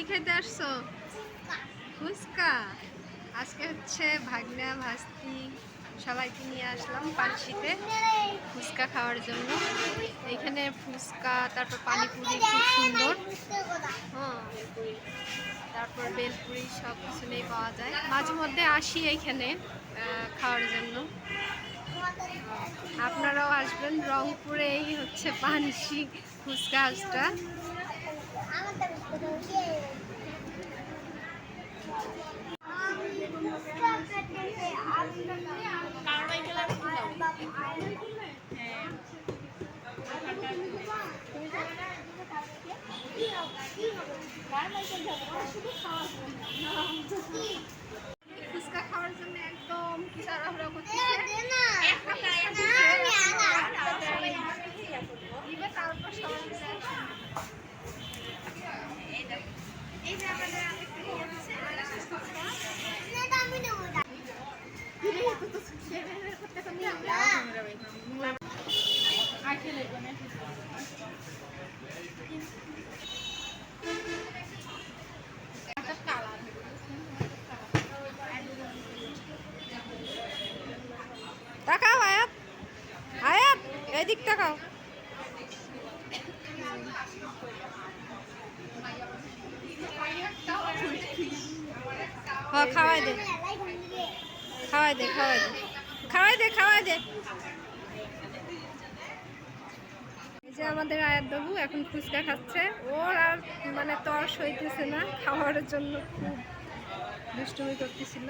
কি খেতে আসছো? ফুচকা। আজকে হচ্ছে ভাগনা ভাস্তি সবাইকে নিয়ে আসলাম পানশিতে ফুচকা খাওয়ার জন্য। এখানে ফুচকা তারপর পানিপুরি খুব সুন্দর। হ্যাঁ তারপর বেলপুরি সব কিছু নেই পাওয়া যায়। মাঝে মধ্যে আসি এইখানে খাওয়ার জন্য। আপনারাও আসবেন। রংপুরে এই হচ্ছে পানসি ফুচকা হাউসটা। ফুচকা খাওয়ার জন্য একদম তাড়াহুড়া করতেছে দিবে তারপর সবাই মিলে আসবে। এই যে আমাদের আরেকটা ইয়ে হচ্ছে, ফুচকা। দিলে তো তো খেয়ে বের করতে তো নিয়ে আমরা। তাকাও, আয়াত। আয়াত এদিক তাকাও। খাওয়াই দে। খাওয়াই দে খাওয়াই দে। খাওয়াই দে খাওয়াই দে এই যে আমাদের আয়াত বাবু এখন ফুচকা খাচ্ছে ওর আর মানে তর সইতেছে না খাওয়ার জন্য খুব দুষ্টুমি করতেছিল।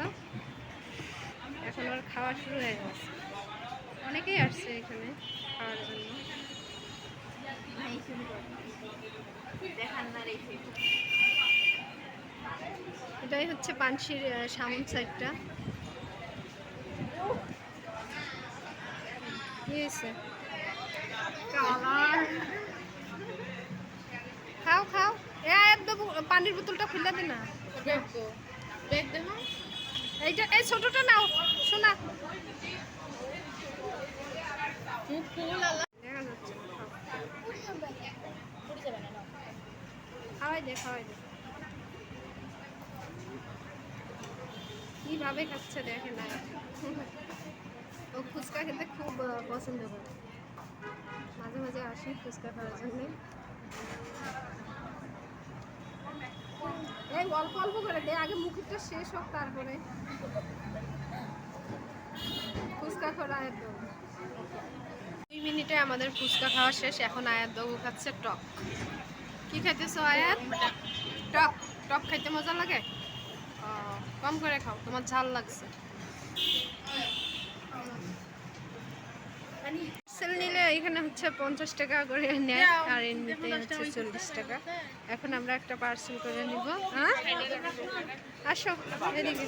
এখন ওর খাওয়া শুরু হয়ে গেছে। অনেকেই আসছে এখানে খাওয়ার জন্য। এটাই হচ্ছে পানশির আহ, সামন সাইডটা কি হয়েছে খাও খাও এ আয়াত দেবো পানির বোতলটা খুলে দে না। এইটা এই ছোটটা নাও শোনা। খাওয়াই দে খাওয়াই দে। কীভাবে খাচ্ছে দেখে না। ও ফুচকা খেতে খুব পছন্দ করে। মাঝে মাঝে আসি ফুচকা খাওয়ার জন্য। এই অল্প অল্প করে দে আগে মুখটা শেষ হোক তারপরে। ফুচকা খাওয়া একদম দুই মিনিটে আমাদের ফুচকা খাওয়া শেষ এখন আয়াত বাবু খাচ্ছে টক। কি খাইতেছো আয়াত? টক টক খাইতে মজা লাগে? কম করে খাও তোমার ঝাল লাগছে। সেল নিলে এখানে হচ্ছে পঞ্চাশ টাকা করে নেয় আর এমনিতে হচ্ছে চল্লিশ টাকা। এখন আমরা একটা পার্সেল করে নিব হ্যাঁ? আসো এদিকে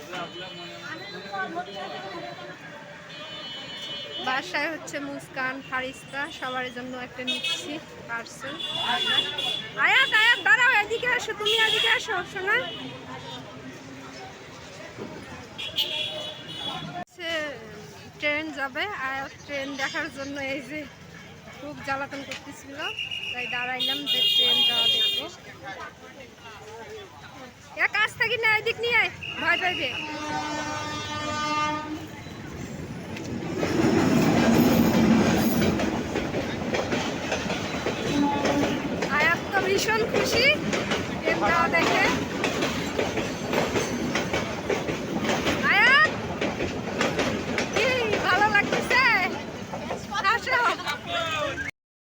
বাসায় হচ্ছে মুস্কান, ফারিস্তা, সবার জন্য একটা নিচ্ছি পার্সেল। আয়াত আয়াত, দাঁড়াও, এদিকে আসো, তুমি এদিকে আসো শোনা ট্রেন যাবে, আয়াত ট্রেন দেখার জন্য এই যে খুব জ্বালাতন করতেছিল, তাই দাঁড়াইলাম যে ট্রেন যাওয়া দেখব। এক কাজ থাকি না, এদিক নিয়ে ভয় পাইবে। আয়াত তো ভীষণ খুশি, ট্রেন যাওয়া